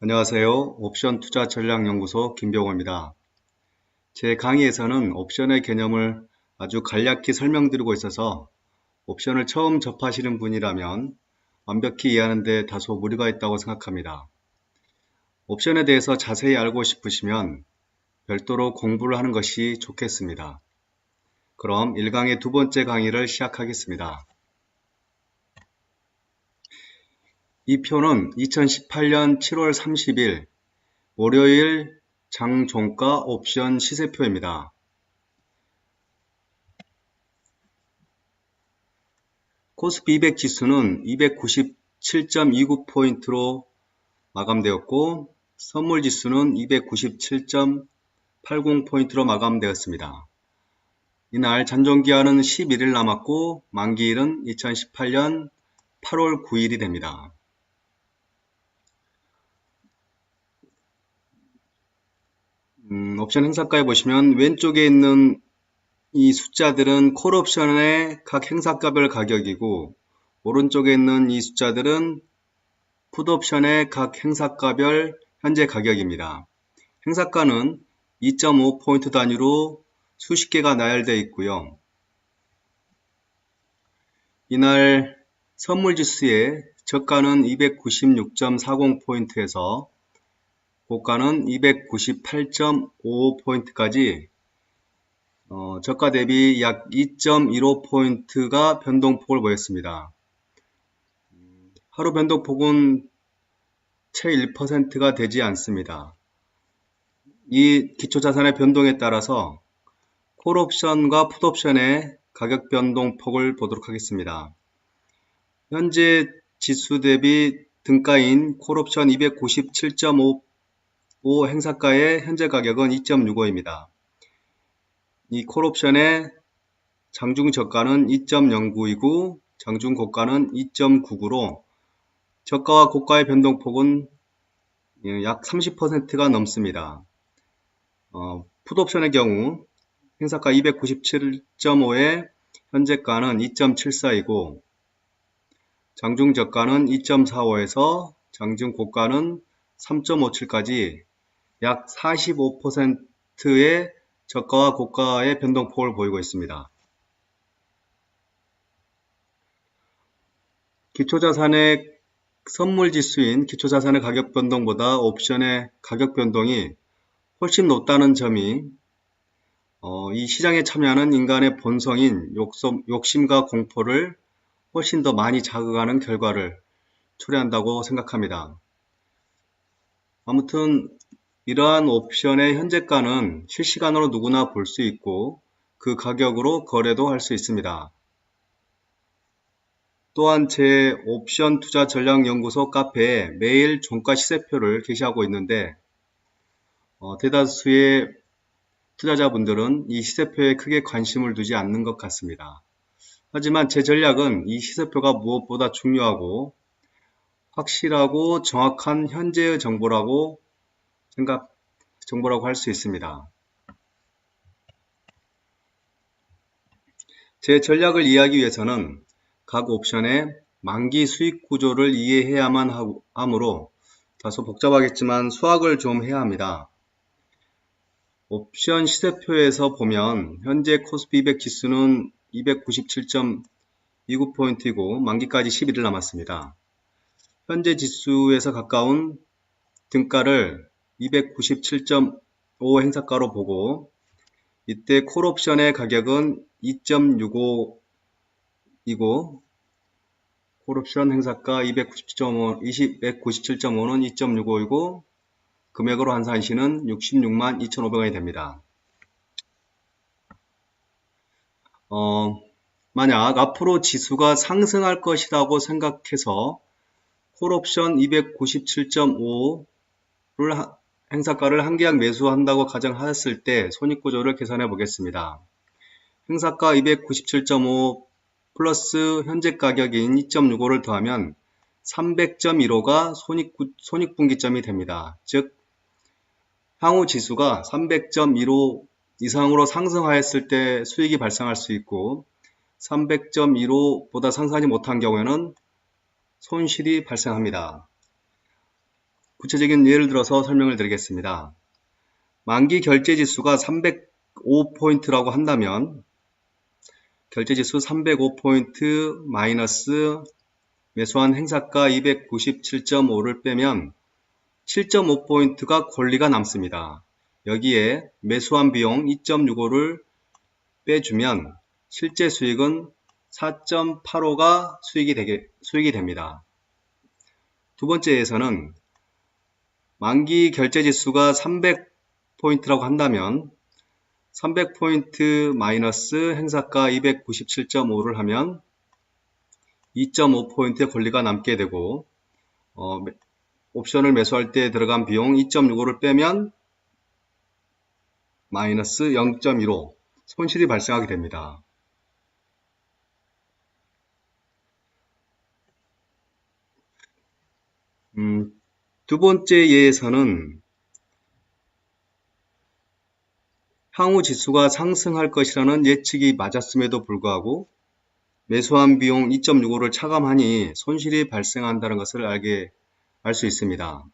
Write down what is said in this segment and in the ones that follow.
안녕하세요. 옵션 투자 전략 연구소 김병호입니다. 제 강의에서는 옵션의 개념을 아주 간략히 설명드리고 있어서 옵션을 처음 접하시는 분이라면 완벽히 이해하는 데 다소 무리가 있다고 생각합니다. 옵션에 대해서 자세히 알고 싶으시면 별도로 공부를 하는 것이 좋겠습니다. 그럼 1강의 두 번째 강의를 시작하겠습니다. 이 표는 2018년 7월 30일 월요일 장종가 옵션 시세표입니다. 코스피 200 지수는 297.29포인트로 마감되었고 선물 지수는 297.80포인트로 마감되었습니다. 이날 잔존기한은 11일 남았고 만기일은 2018년 8월 9일이 됩니다. 음, 옵션 행사가에 보시면 왼쪽에 있는 이 숫자들은 콜옵션의 각 행사가별 가격이고 오른쪽에 있는 이 숫자들은 풋옵션의 각 행사가별 현재 가격입니다. 행사가는 2.5포인트 단위로 수십 개가 나열되어 있고요. 이날 선물지수의 저가는 296.40포인트에서 고가는 298.55포인트까지 어, 저가 대비 약 2.15포인트가 변동폭을 보였습니다. 하루 변동폭은 채 1%가 되지 않습니다. 이 기초자산의 변동에 따라서 콜옵션과 풋옵션의 가격 변동폭을 보도록 하겠습니다. 현재 지수 대비 등가인 콜옵션 297.5 5 행사가의 현재 가격은 2.65입니다. 이 콜옵션의 장중 저가는 2.09이고 장중 고가는 2.99로 저가와 고가의 변동폭은 약 30%가 넘습니다. 어, 풋옵션의 경우 행사가 297.5에 현재가는 2.74이고 장중 저가는 2.45에서 장중 고가는 3.57까지 약 45%의 저가와 고가의 변동폭을 보이고 있습니다. 기초자산의 선물 지수인 기초자산의 가격 변동보다 옵션의 가격 변동이 훨씬 높다는 점이 어, 이 시장에 참여하는 인간의 본성인 욕심, 욕심과 공포를 훨씬 더 많이 자극하는 결과를 초래한다고 생각합니다. 아무튼 이러한 옵션의 현재가는 실시간으로 누구나 볼 수 있고 그 가격으로 거래도 할 수 있습니다. 또한 제 옵션 투자 전략 연구소 카페에 매일 종가 시세표를 게시하고 있는데 어, 대다수의 투자자분들은 이 시세표에 크게 관심을 두지 않는 것 같습니다. 하지만 제 전략은 이 시세표가 무엇보다 중요하고 확실하고 정확한 현재의 정보라고 생각, 정보라고 할 수 있습니다. 제 전략을 이해하기 위해서는 각 옵션의 만기 수익 구조를 이해해야만 하므로 다소 복잡하겠지만 수학을 좀 해야 합니다. 옵션 시세표에서 보면 현재 코스피 200 지수는 297.29포인트이고 만기까지 11일 남았습니다. 현재 지수에서 가까운 등가를 297.5 행사가로 보고 이때 콜옵션의 가격은 2.65이고 콜옵션 행사가 297.5, 297.5는 2.65이고 금액으로 환산 시는 66만 2,500원이 됩니다. 어, 만약 앞으로 지수가 상승할 것이라고 생각해서 콜옵션 297.5를 행사가를 한 계약 매수한다고 가정하였을 때 손익구조를 계산해 보겠습니다. 행사가 297.5 플러스 현재 가격인 2.65를 더하면 300.15가 손익, 손익분기점이 됩니다. 즉, 향후 지수가 300.15 이상으로 상승하였을 때 수익이 발생할 수 있고 300.15보다 상승하지 못한 경우에는 손실이 발생합니다. 구체적인 예를 들어서 설명을 드리겠습니다. 만기 결제 지수가 305포인트라고 한다면 결제 지수 305포인트 마이너스 매수한 행사가 297.5를 빼면 7.5포인트가 권리가 남습니다. 여기에 매수한 비용 2.65를 빼주면 실제 수익은 4.85가 수익이, 되게, 수익이 됩니다. 두 번째에서는 만기 결제 지수가 300포인트라고 한다면 300포인트 마이너스 행사가 297.5를 하면 2.5포인트의 권리가 남게 되고 어, 옵션을 매수할 때 들어간 비용 2.65를 빼면 마이너스 0.15 손실이 발생하게 됩니다. 음, 두 번째 예에서는 향후 지수가 상승할 것이라는 예측이 맞았음에도 불구하고 매수한 비용 2.65를 차감하니 손실이 발생한다는 것을 알게 알 수 있습니다.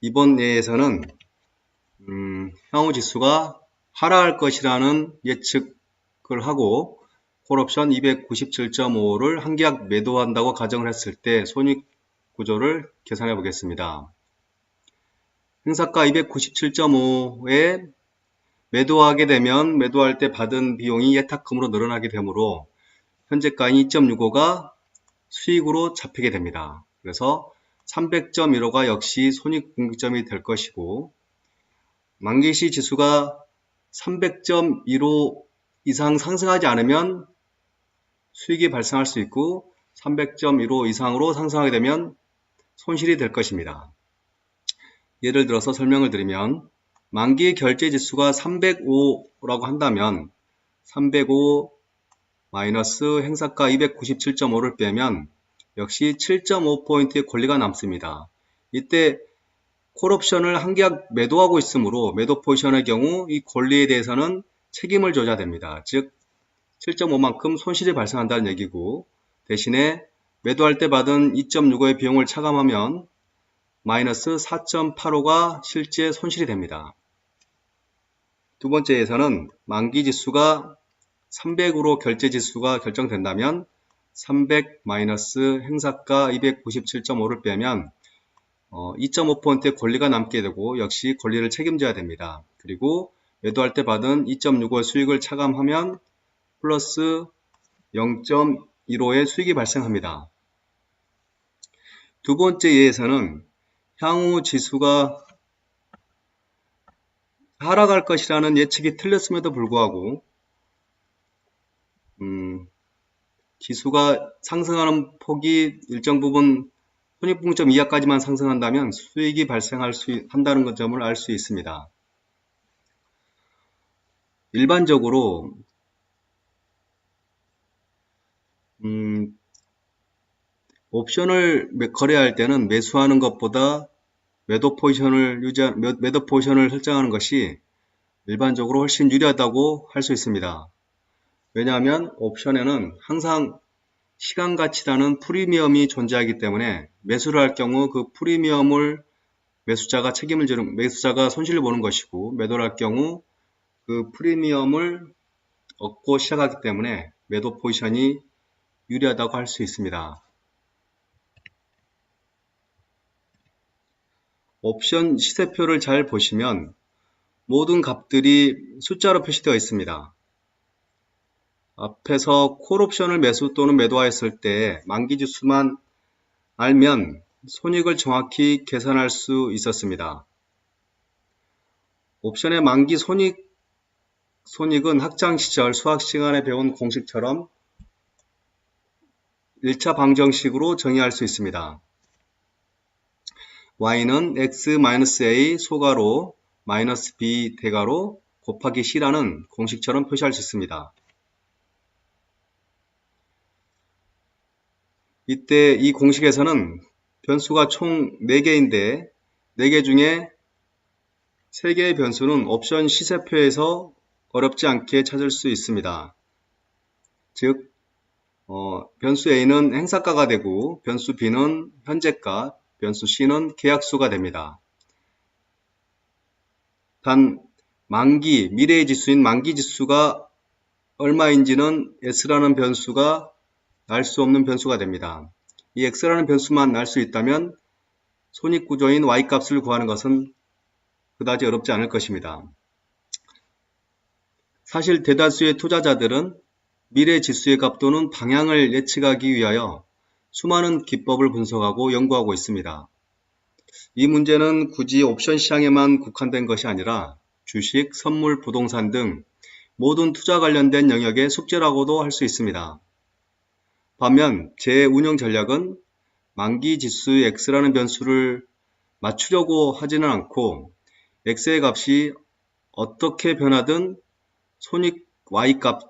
이번 예에서는 음, 향후 지수가 하락할 것이라는 예측을 하고 콜옵션 297.5를 한 계약 매도한다고 가정을 했을 때 손익 구조를 계산해 보겠습니다. 행사가 297.5에 매도하게 되면 매도할 때 받은 비용이 예탁금으로 늘어나게 되므로 현재가인 2.65가 수익으로 잡히게 됩니다. 그래서 300.15가 역시 손익분기점이 될 것이고 만기시 지수가 300.15 이상 상승하지 않으면 수익이 발생할 수 있고 300.15 이상으로 상승하게 되면 손실이 될 것입니다. 예를 들어서 설명을 드리면 만기 결제 지수가 305라고 한다면 305 마이너스 행사가 297.5를 빼면 역시 7.5포인트의 권리가 남습니다. 이때 콜옵션을 한 계약 매도하고 있으므로 매도 포지션의 경우 이 권리에 대해서는 책임을 져야 됩니다. 즉 7.5만큼 손실이 발생한다는 얘기고 대신에 매도할 때 받은 2.65의 비용을 차감하면 마이너스 4.85가 실제 손실이 됩니다. 두 번째에서는 만기 지수가 300으로 결제 지수가 결정된다면 300 마이너스 행사가 297.5를 빼면 2.5%의 권리가 남게 되고 역시 권리를 책임져야 됩니다. 그리고 매도할 때 받은 2.65의 수익을 차감하면 플러스 0.15의 수익이 발생합니다. 두 번째 예에서는 향후 지수가 하락할 것이라는 예측이 틀렸음에도 불구하고 음, 지수가 상승하는 폭이 일정 부분 손익분기점 이하까지만 상승한다면 수익이 발생할 수 한다는 점을 알 수 있습니다. 일반적으로 음, 옵션을 거래할 때는 매수하는 것보다 매도 포지션을 유지 매도 포지션을 설정하는 것이 일반적으로 훨씬 유리하다고 할 수 있습니다. 왜냐하면 옵션에는 항상 시간 가치라는 프리미엄이 존재하기 때문에 매수를 할 경우 그 프리미엄을 매수자가 책임을 지는 매수자가 손실을 보는 것이고 매도를 할 경우 그 프리미엄을 얻고 시작하기 때문에 매도 포지션이 유리하다고 할 수 있습니다. 옵션 시세표를 잘 보시면 모든 값들이 숫자로 표시되어 있습니다. 앞에서 콜옵션을 매수 또는 매도하였을 때 만기지수만 알면 손익을 정확히 계산할 수 있었습니다. 옵션의 만기 손익, 손익은 학창시절 수학 시간에 배운 공식처럼 1차 방정식으로 정의할 수 있습니다. y는 x-a 소가로 마이너스 b 대가로 곱하기 c라는 공식처럼 표시할 수 있습니다. 이때 이 공식에서는 변수가 총 4개인데 4개 중에 3개의 변수는 옵션 시세표에서 어렵지 않게 찾을 수 있습니다. 즉 어, 변수 A는 행사가가 되고 변수 B는 현재가, 변수 C는 계약수가 됩니다. 단 만기, 미래의 지수인 만기 지수가 얼마인지는 S라는 변수가 알 수 없는 변수가 됩니다. 이 X라는 변수만 알 수 있다면 손익구조인 Y값을 구하는 것은 그다지 어렵지 않을 것입니다. 사실 대다수의 투자자들은 미래 지수의 값 또는 방향을 예측하기 위하여 수많은 기법을 분석하고 연구하고 있습니다. 이 문제는 굳이 옵션 시장에만 국한된 것이 아니라 주식, 선물, 부동산 등 모든 투자 관련된 영역의 숙제라고도 할 수 있습니다. 반면 제 운영 전략은 만기 지수 X라는 변수를 맞추려고 하지는 않고 X의 값이 어떻게 변하든 손익 Y 값,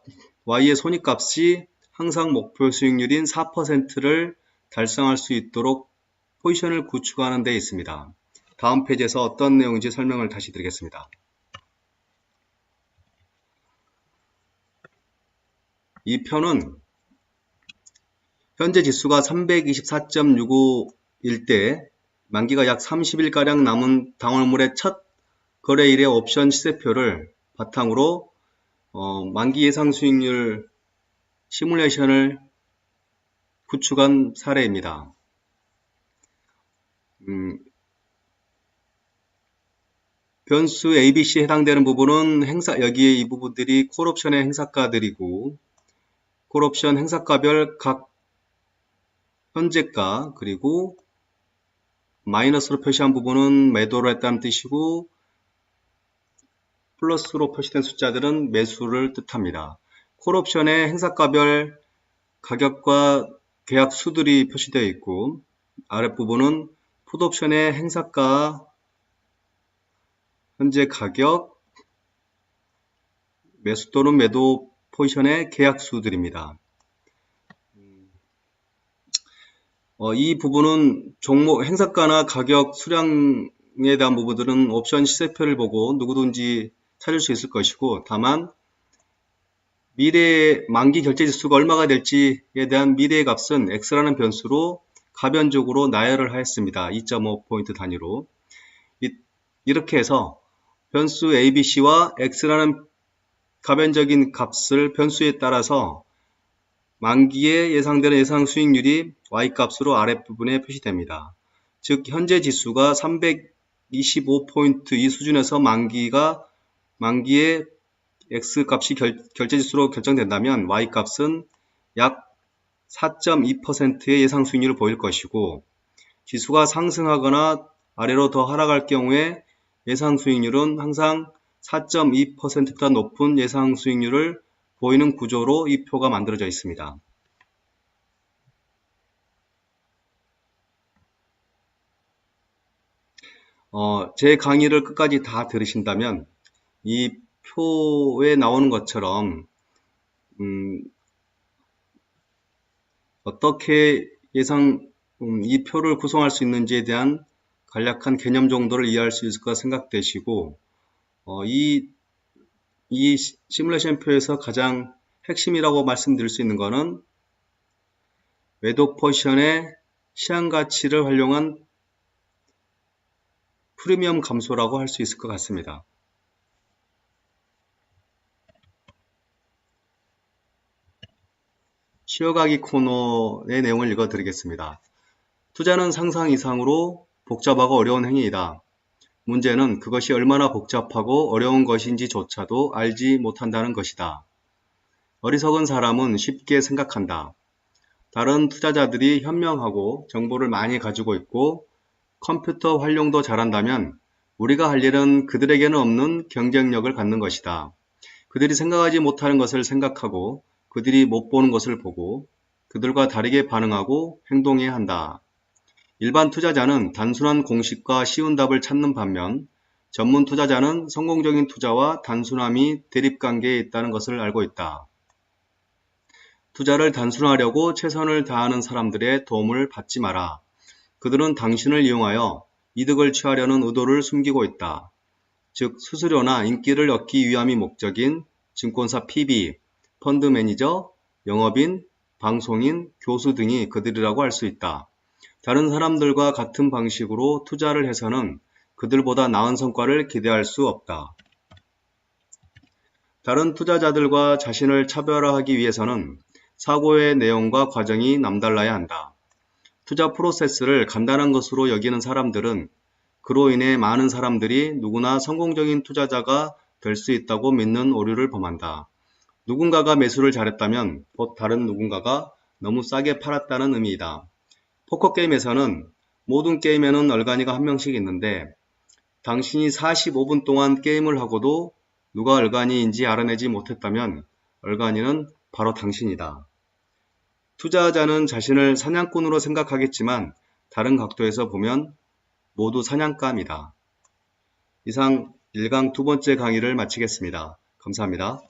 Y의 손익값이 항상 목표 수익률인 4%를 달성할 수 있도록 포지션을 구축하는 데 있습니다. 다음 페이지에서 어떤 내용인지 설명을 다시 드리겠습니다. 이 표는 현재 지수가 324.65일 때 만기가 약 30일가량 남은 당월물의 첫 거래일의 옵션 시세표를 바탕으로 어, 만기 예상 수익률 시뮬레이션을 구축한 사례입니다. 음, 변수 ABC에 해당되는 부분은 행사, 여기에 이 부분들이 콜옵션의 행사가들이고, 콜옵션 행사가별 각 현재가, 그리고 마이너스로 표시한 부분은 매도를 했다는 뜻이고, 플러스로 표시된 숫자들은 매수를 뜻합니다. 콜옵션의 행사가별 가격과 계약 수들이 표시되어 있고 아랫부분은 풋옵션의 행사가 현재 가격 매수 또는 매도 포지션의 계약 수들입니다. 어, 이 부분은 종목 행사가나 가격 수량에 대한 부분들은 옵션 시세표를 보고 누구든지 찾을 수 있을 것이고 다만 미래의 만기 결제 지수가 얼마가 될지에 대한 미래의 값은 x라는 변수로 가변적으로 나열을 하였습니다. 2.5포인트 단위로 이, 렇게 해서 변수 abc와 x라는 가변적인 값을 변수에 따라서 만기에 예상되는 예상 수익률이 y값으로 아랫부분에 표시됩니다. 즉 현재 지수가 325포인트 이 수준에서 만기가 만기에 x값이 결, 결제지수로 결정된다면 y값은 약 4.2%의 예상 수익률을 보일 것이고 지수가 상승하거나 아래로 더 하락할 경우에 예상 수익률은 항상 4.2%보다 높은 예상 수익률을 보이는 구조로 이 표가 만들어져 있습니다. 어, 제 강의를 끝까지 다 들으신다면 이 표에 나오는 것처럼 음, 어떻게 예상 음, 이 표를 구성할 수 있는지에 대한 간략한 개념 정도를 이해할 수 있을 까 생각되시고 어, 이, 이 시뮬레이션 표에서 가장 핵심이라고 말씀드릴 수 있는 것은 매도 포지션의 시향 가치를 활용한 프리미엄 감소라고 할 수 있을 것 같습니다. 쉬어가기 코너의 내용을 읽어드리겠습니다. 투자는 상상 이상으로 복잡하고 어려운 행위이다. 문제는 그것이 얼마나 복잡하고 어려운 것인지조차도 알지 못한다는 것이다. 어리석은 사람은 쉽게 생각한다. 다른 투자자들이 현명하고 정보를 많이 가지고 있고 컴퓨터 활용도 잘한다면 우리가 할 일은 그들에게는 없는 경쟁력을 갖는 것이다. 그들이 생각하지 못하는 것을 생각하고 그들이 못 보는 것을 보고 그들과 다르게 반응하고 행동해야 한다. 일반 투자자는 단순한 공식과 쉬운 답을 찾는 반면 전문 투자자는 성공적인 투자와 단순함이 대립관계에 있다는 것을 알고 있다. 투자를 단순화하려고 최선을 다하는 사람들의 도움을 받지 마라. 그들은 당신을 이용하여 이득을 취하려는 의도를 숨기고 있다. 즉, 수수료나 인기를 얻기 위함이 목적인 증권사 PB, 펀드 매니저, 영업인, 방송인, 교수 등이 그들이라고 할 수 있다. 다른 사람들과 같은 방식으로 투자를 해서는 그들보다 나은 성과를 기대할 수 없다. 다른 투자자들과 자신을 차별화하기 위해서는 사고의 내용과 과정이 남달라야 한다. 투자 프로세스를 간단한 것으로 여기는 사람들은 그로 인해 많은 사람들이 누구나 성공적인 투자자가 될 수 있다고 믿는 오류를 범한다. 누군가가 매수를 잘했다면 곧 다른 누군가가 너무 싸게 팔았다는 의미이다. 포커게임에서는 모든 게임에는 얼간이가 한 명씩 있는데 당신이 45분 동안 게임을 하고도 누가 얼간이인지 알아내지 못했다면 얼간이는 바로 당신이다. 투자자는 자신을 사냥꾼으로 생각하겠지만 다른 각도에서 보면 모두 사냥감이다. 이상 1강 두 번째 강의를 마치겠습니다. 감사합니다.